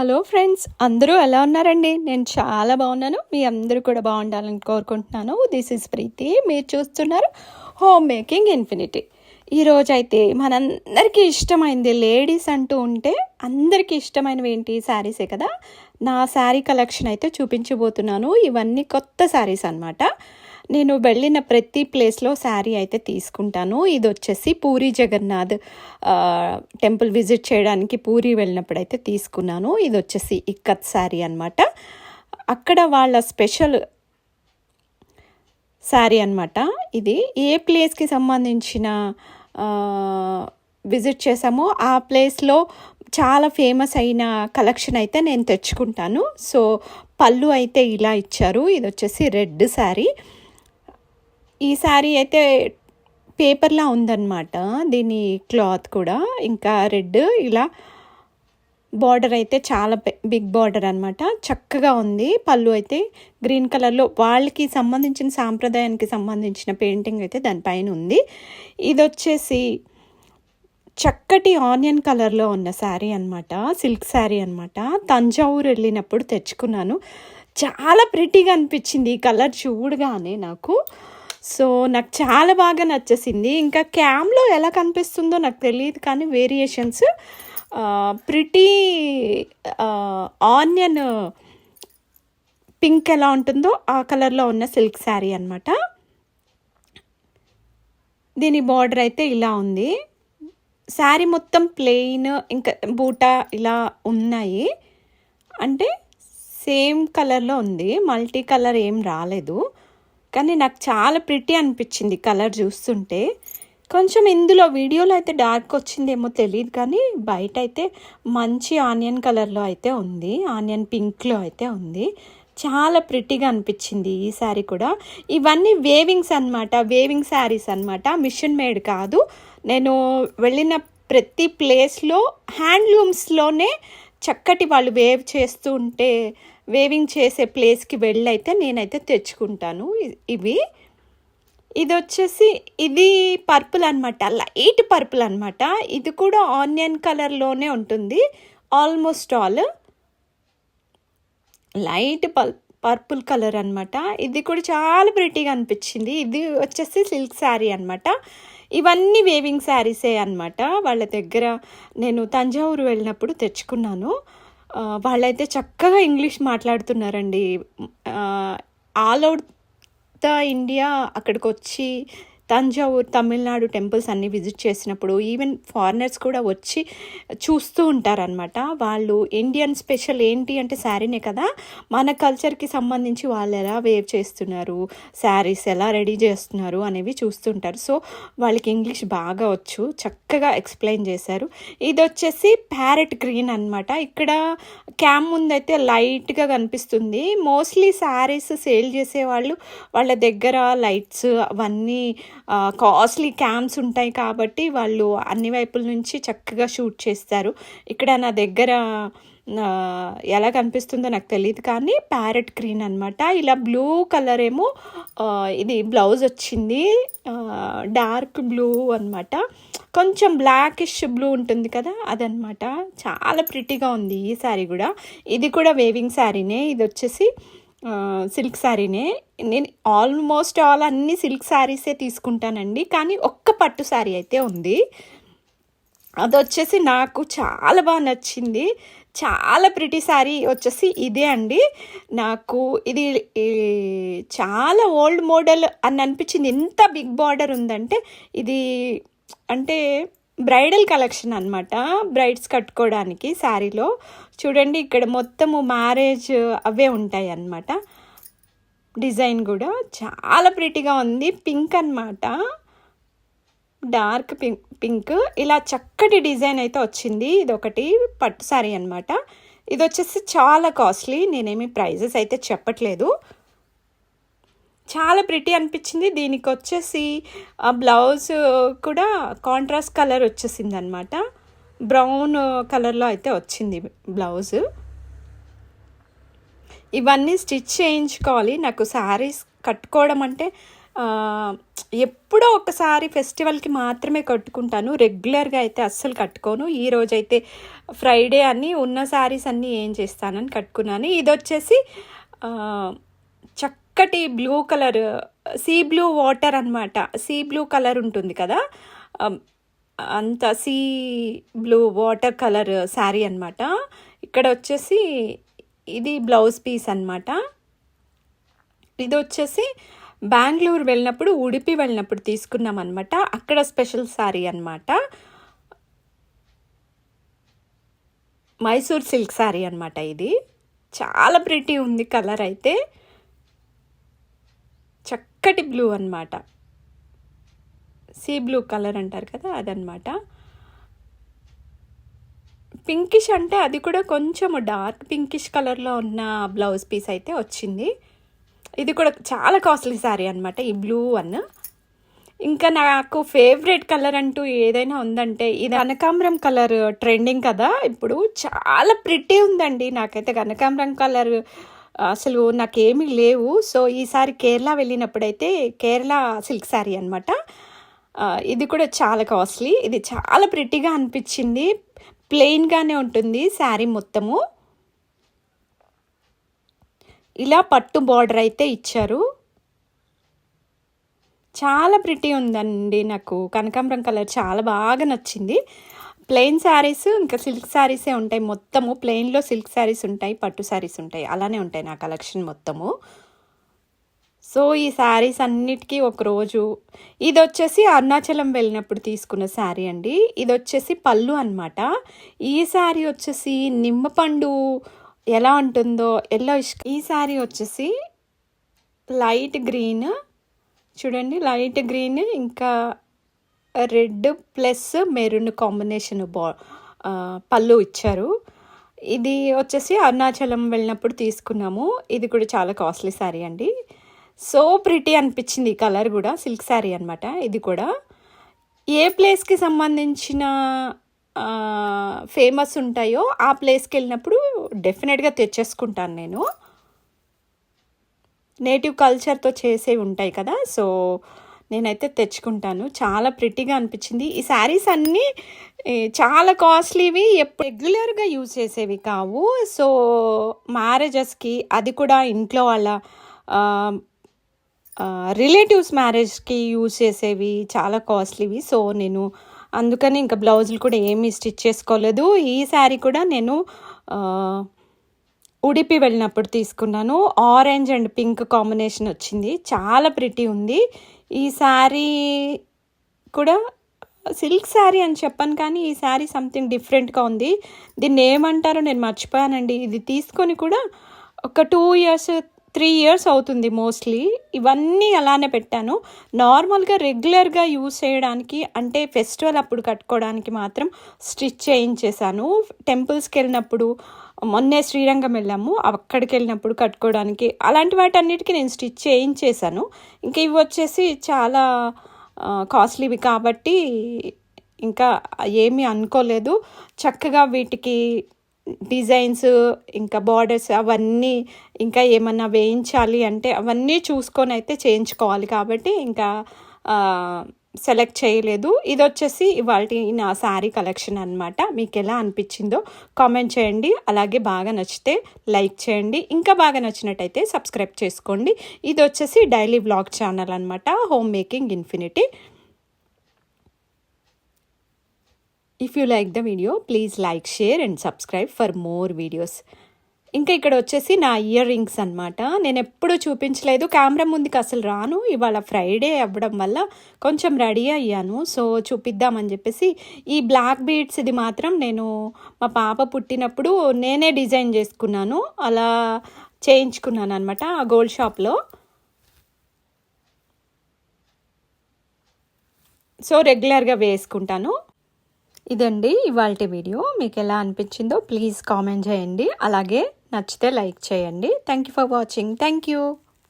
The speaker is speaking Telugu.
హలో ఫ్రెండ్స్ అందరూ ఎలా ఉన్నారండి? నేను చాలా బాగున్నాను. మీ అందరూ కూడా బాగుండాలని కోరుకుంటున్నాను. This is Preeti. మీరు చూస్తున్నారు హోమ్ మేకింగ్ ఇన్ఫినిటీ ఈరోజు అయితే మనందరికీ ఇష్టమైంది లేడీస్ అంటూ ఉంటే అందరికీ ఇష్టమైనవి ఏంటి? శారీసే కదా? నా శారీ కలెక్షన్ అయితే చూపించబోతున్నాను. ఇవన్నీ కొత్త శారీస్ అనమాట నేను వెళ్ళిన ప్రతి ప్లేస్లో శారీ అయితే తీసుకుంటాను. ఇది వచ్చేసి పూరి జగన్నాథ్ టెంపుల్ విజిట్ చేయడానికి పూరి వెళ్ళినప్పుడు అయితే తీసుకున్నాను. ఇది వచ్చేసి ఇక్కత్ శారీ అనమాట అక్కడ వాళ్ళ స్పెషల్ శారీ అనమాట ఇది. ఏ ప్లేస్కి సంబంధించిన విజిట్ చేసామో ఆ ప్లేస్లో చాలా ఫేమస్ అయిన కలెక్షన్ అయితే నేను తెచ్చుకుంటాను. సో పళ్ళు అయితే ఇలా ఇచ్చారు. ఇది వచ్చేసి రెడ్ శారీ. ఈ శారీ అయితే పేపర్లా ఉందన్నమాట. దీని క్లాత్ కూడా. ఇంకా రెడ్. ఇలా బార్డర్ అయితే చాలా బిగ్ బార్డర్ అనమాట చక్కగా ఉంది. పళ్ళు అయితే గ్రీన్ కలర్లో. వాళ్ళకి సంబంధించిన సాంప్రదాయానికి సంబంధించిన పెయింటింగ్ అయితే దానిపైన ఉంది. ఇది వచ్చేసి చక్కటి ఆనియన్ కలర్లో ఉన్న శారీ అనమాట సిల్క్ శారీ అనమాట తంజావూరు వెళ్ళినప్పుడు తెచ్చుకున్నాను. చాలా ప్రిటీగా అనిపించింది ఈ కలర్ చూడగానే నాకు. సో నాకు చాలా బాగా నచ్చేసింది. ఇంకా క్యామ్లో ఎలా కనిపిస్తుందో నాకు తెలియదు కానీ వేరియేషన్స్. ప్రిటీ ఆనియన్ పింక్ ఎలా ఉంటుందో ఆ కలర్లో ఉన్న సిల్క్ శారీ అనమాట దీని బార్డర్ అయితే ఇలా ఉంది. శారీ మొత్తం ప్లెయిన్ ఇంకా బూటా ఇలా ఉన్నాయి. అంటే సేమ్ కలర్లో ఉంది. మల్టీ కలర్ ఏం రాలేదు. కానీ నాకు చాలా ప్రిటీ అనిపించింది కలర్ చూస్తుంటే. కొంచెం ఇందులో వీడియోలో అయితే డార్క్ వచ్చిందేమో తెలియదు కానీ బయట అయితే మంచి ఆనియన్ కలర్లో అయితే ఉంది. ఆనియన్ పింక్లో అయితే ఉంది. చాలా ప్రిటీగా అనిపించింది ఈ శారీ కూడా. ఇవన్నీ వేవింగ్స్ అన్నమాట. వేవింగ్ శారీస్ అన్నమాట. మిషన్ మేడ్ కాదు. నేను వెళ్ళిన ప్రతి ప్లేస్లో హ్యాండ్లూమ్స్లోనే చక్కటి వాళ్ళు వేవ్ చేస్తూ ఉంటే వేవింగ్ చేసే ప్లేస్కి వెళ్ళైతే నేనైతే తెచ్చుకుంటాను. ఇవి. ఇది వచ్చేసి ఇది పర్పుల్ అనమాట లైట్ పర్పుల్ అనమాట ఇది కూడా ఆనియన్ కలర్లోనే ఉంటుంది. Almost all. Light purple colour అనమాట ఇది కూడా చాలా ప్రిటీగా అనిపించింది. ఇది వచ్చేసి సిల్క్ శారీ అనమాట ఇవన్నీ వేవింగ్ శారీసే అనమాట వాళ్ళ దగ్గర నేను తంజావూరు వెళ్ళినప్పుడు తెచ్చుకున్నాను. వాళ్ళైతే చక్కగా ఇంగ్లీష్ మాట్లాడుతున్నారండి. ఆల్ అవుట్ ద ఇండియా అక్కడికి వచ్చి తంజావూరు తమిళనాడు టెంపుల్స్ అన్ని విజిట్ చేసినప్పుడు ఈవెన్ ఫారినర్స్ కూడా వచ్చి చూస్తూ ఉంటారనమాట వాళ్ళు ఇండియన్ స్పెషల్ ఏంటి అంటే శారీనే కదా. మన కల్చర్కి సంబంధించి వాళ్ళు ఎలా వేవ్ చేస్తున్నారు శారీస్ ఎలా రెడీ చేస్తున్నారు అనేవి చూస్తుంటారు సో వాళ్ళకి ఇంగ్లీష్ బాగా వచ్చు. చక్కగా ఎక్స్ప్లెయిన్ చేశారు. ఇది వచ్చేసి ప్యారెట్ గ్రీన్ అనమాట ఇక్కడ క్యామ్ ముందైతే లైట్గా కనిపిస్తుంది. మోస్ట్లీ శారీస్ సేల్ చేసేవాళ్ళు వాళ్ళ దగ్గర లైట్స్ అవన్నీ కాస్ట్లీ క్యామ్స్ ఉంటాయి కాబట్టి వాళ్ళు అన్ని వైపుల నుంచి చక్కగా షూట్ చేస్తారు. ఇక్కడ నా దగ్గర ఎలా కనిపిస్తుందో నాకు తెలియదు కానీ ప్యారెట్ గ్రీన్ అనమాట ఇలా బ్లూ కలర్ ఏమో ఇది బ్లౌజ్ వచ్చింది. డార్క్ బ్లూ అనమాట కొంచెం బ్లాకిష్ బ్లూ ఉంటుంది కదా అదనమాట చాలా ప్రిటీగా ఉంది ఈ శారీ కూడా. ఇది కూడా వేవింగ్ శారీనే ఇది వచ్చేసి సిల్క్ శారీనే. నేను ఆల్మోస్ట్ ఆల్ అన్ని సిల్క్ శారీసే తీసుకుంటానండి. కానీ ఒక్క పట్టు శారీ అయితే ఉంది. అది వచ్చేసి నాకు చాలా బాగా నచ్చింది. చాలా ప్రిటీ శారీ వచ్చేసి ఇదే అండి. నాకు ఇది చాలా ఓల్డ్ మోడల్ అని అనిపించింది. ఎంత బిగ్ బార్డర్ ఉందంటే ఇది అంటే బ్రైడల్ కలెక్షన్ అనమాట బ్రైడ్స్ కట్టుకోవడానికి శారీలో. చూడండి ఇక్కడ మొత్తము మ్యారేజ్ అవే ఉంటాయి అన్నమాట డిజైన్ కూడా చాలా ప్రిటీగా ఉంది. పింక్ అన్నమాట. Dark pink pink. ఇలా చక్కటి డిజైన్ అయితే వచ్చింది. ఇది ఒకటి పట్టు శారీ అనమాట ఇది వచ్చేసి చాలా కాస్ట్లీ. నేనేమి ప్రైజెస్ అయితే చెప్పట్లేదు. చాలా ప్రిటీ అనిపించింది. దీనికి వచ్చేసి ఆ బ్లౌజ్ కూడా కాంట్రాస్ట్ కలర్ వచ్చేసింది అనమాట బ్రౌన్ కలర్లో అయితే వచ్చింది బ్లౌజ్. ఇవన్నీ స్టిచ్ చేయించుకోవాలి. నాకు శారీస్ కట్టుకోవడం అంటే ఎప్పుడో ఒకసారి ఫెస్టివల్కి మాత్రమే కట్టుకుంటాను. రెగ్యులర్గా అయితే అస్సలు కట్టుకోను. ఈ రోజైతే ఫ్రైడే అని ఉన్న శారీస్ అన్నీ ఏం చేస్తానని కట్టుకున్నాను. ఇది వచ్చేసి చక్కటి blue colour sea blue water అనమాట సీ బ్లూ కలర్ ఉంటుంది కదా? అంత sea blue water colour sari అనమాట ఇక్కడ వచ్చేసి ఇది బ్లౌజ్ పీస్ అనమాట ఇది వచ్చేసి బెంగళూరు వెళ్ళినప్పుడు ఉడిపి వెళ్ళినప్పుడు తీసుకున్నాం అనమాట అక్కడ స్పెషల్ శారీ అనమాట మైసూర్ సిల్క్ శారీ అనమాట ఇది. చాలా ప్రిటీ ఉంది కలర్ అయితే. చక్కటి బ్లూ అనమాట సీ బ్లూ కలర్ అంటారు కదా అదనమాట పింకిష్ అంటే అది కూడా కొంచెం డార్క్ పింకిష్ కలర్లో ఉన్న బ్లౌజ్ పీస్ అయితే వచ్చింది. ఇది కూడా చాలా కాస్ట్లీ శారీ అనమాట ఈ బ్లూ వన్. ఇంకా నాకు ఫేవరెట్ కలర్ అంటూ ఏదైనా ఉందంటే ఇది కనకాంబరం కలర్ ట్రెండింగ్ కదా. ఇప్పుడు చాలా ప్రిటీ ఉందండి నాకైతే కనకాంబరం కలర్ అసలు నాకేమీ లేవు. సో ఈసారి కేరళ వెళ్ళినప్పుడైతే కేరళ సిల్క్ శారీ అనమాట ఇది కూడా చాలా కాస్ట్లీ. ఇది చాలా ప్రిటీగా అనిపించింది. ప్లెయిన్గానే ఉంటుంది శారీ మొత్తము. ఇలా పట్టు బార్డర్ అయితే ఇచ్చారు. చాలా ప్రిటీ ఉందండి నాకు. కనకాంబరం కలర్ చాలా బాగా నచ్చింది. ప్లెయిన్ శారీస్ ఇంకా సిల్క్ శారీసే ఉంటాయి. మొత్తము ప్లెయిన్లో సిల్క్ శారీస్ ఉంటాయి పట్టు శారీస్ ఉంటాయి. అలానే ఉంటాయి నా కలెక్షన్ మొత్తము. సో ఈ శారీస్ అన్నిటికీ ఒకరోజు ఇది వచ్చేసి అరుణాచలం వెళ్ళినప్పుడు తీసుకున్న శారీ అండి. ఇది వచ్చేసి పళ్ళు అనమాట ఈ శారీ వచ్చేసి నిమ్మపండు ఎలా ఉంటుందో ఎల్లో ఈ శారీ వచ్చేసి లైట్ గ్రీన్. చూడండి లైట్ గ్రీన్ ఇంకా రెడ్ ప్లస్ మెరూన్ కాంబినేషన్ బా పళ్ళు ఇచ్చారు. ఇది వచ్చేసి అరుణాచలం వెళ్ళినప్పుడు తీసుకున్నాము. ఇది కూడా చాలా కాస్ట్లీ శారీ అండి. సో ప్రిటీ అనిపించింది ఈ కలర్ కూడా సిల్క్ శారీ అనమాట ఇది కూడా. ఏ ప్లేస్కి సంబంధించిన ఫేమస్ ఉంటాయో ఆ ప్లేస్కి వెళ్ళినప్పుడు డెఫినెట్గా తెచ్చేసుకుంటాను నేను. నేటివ్ కల్చర్తో చేసేవి ఉంటాయి కదా సో నేనైతే తెచ్చుకుంటాను. చాలా ప్రిటీగా అనిపించింది. ఈ శారీస్ అన్నీ చాలా కాస్ట్లీవి ఎప్పుడు రెగ్యులర్గా యూజ్ చేసేవి కావు. సో మ్యారేజెస్కి అది కూడా ఇంట్లో వాళ్ళ రిలేటివ్స్ మ్యారేజ్కి యూజ్ చేసేవి చాలా కాస్ట్లీవి సో నేను అందుకని ఇంకా బ్లౌజులు కూడా ఏమీ స్టిచ్ చేసుకోలేదు. ఈ శారీ కూడా నేను ఉడిపి వెళ్ళినప్పుడు తీసుకున్నాను. ఆరెంజ్ అండ్ పింక్ కాంబినేషన్ వచ్చింది. చాలా ప్రిటీ ఉంది. ఈ శారీ కూడా సిల్క్ శారీ అని చెప్పాను కానీ ఈ శారీ సంథింగ్ డిఫరెంట్గా ఉంది. దీన్ని ఏమంటారో నేను మర్చిపోయానండి. ఇది తీసుకొని కూడా ఒక టూ ఇయర్స్ త్రీ ఇయర్స్ అవుతుంది మోస్ట్లీ ఇవన్నీ అలానే పెట్టాను. నార్మల్గా రెగ్యులర్గా యూజ్ చేయడానికి అంటే ఫెస్టివల్ అప్పుడు కట్టుకోవడానికి మాత్రం స్టిచ్ చేయించేశాను. టెంపుల్స్కి వెళ్ళినప్పుడు మొన్నే శ్రీరంగం వెళ్ళాము. అక్కడికి వెళ్ళినప్పుడు కట్టుకోవడానికి అలాంటి వాటన్నిటికీ నేను స్టిచ్ చేయించేశాను. ఇంకా ఇవి వచ్చేసి చాలా కాస్ట్లీవి కాబట్టి ఇంకా ఏమీ అనుకోలేదు. చక్కగా వీటికి డిజైన్స్ ఇంకా బార్డర్స్ అవన్నీ ఇంకా ఏమన్నా వేయించాలి అంటే అవన్నీ చూసుకొని అయితే చేయించుకోవాలి కాబట్టి ఇంకా సెలెక్ట్ చేయలేదు. ఇది వచ్చేసి ఇవాళ నా శారీ కలెక్షన్ అనమాట మీకు ఎలా అనిపించిందో కామెంట్ చేయండి. అలాగే బాగా నచ్చితే లైక్ చేయండి. ఇంకా బాగా నచ్చినట్టయితే సబ్స్క్రైబ్ చేసుకోండి. ఇది వచ్చేసి డైలీ బ్లాగ్ ఛానల్ అనమాట home making infinity. If you like the video please like share and subscribe for more videos ఇంకా ఇక్కడ వచ్చేసి నా ఇయర్ రింగ్స్ అనమాట నేను ఎప్పుడు చూపించలేదు. కెమెరా ముందుకు అసలు రాను. ఇవాళ ఫ్రైడే అవ్వడం వల్ల కొంచెం రెడీ అయ్యాను. సో చూపిద్దామని చెప్పేసి ఈ బ్లాక్ బీడ్స్ ఇది మాత్రం నేను మా పాప పుట్టినప్పుడు నేనే డిజైన్ చేసుకున్నాను. అలా చేయించుకున్నాను అనమాట ఆ గోల్డ్ షాప్లో. సో రెగ్యులర్గా వేసుకుంటాను. ఇదండి ఇవాళ వీడియో. మీకు ఎలా అనిపించిందో ప్లీజ్ కామెంట్ చేయండి. అలాగే నచ్చితే లైక్ చేయండి. Thank you for watching thank you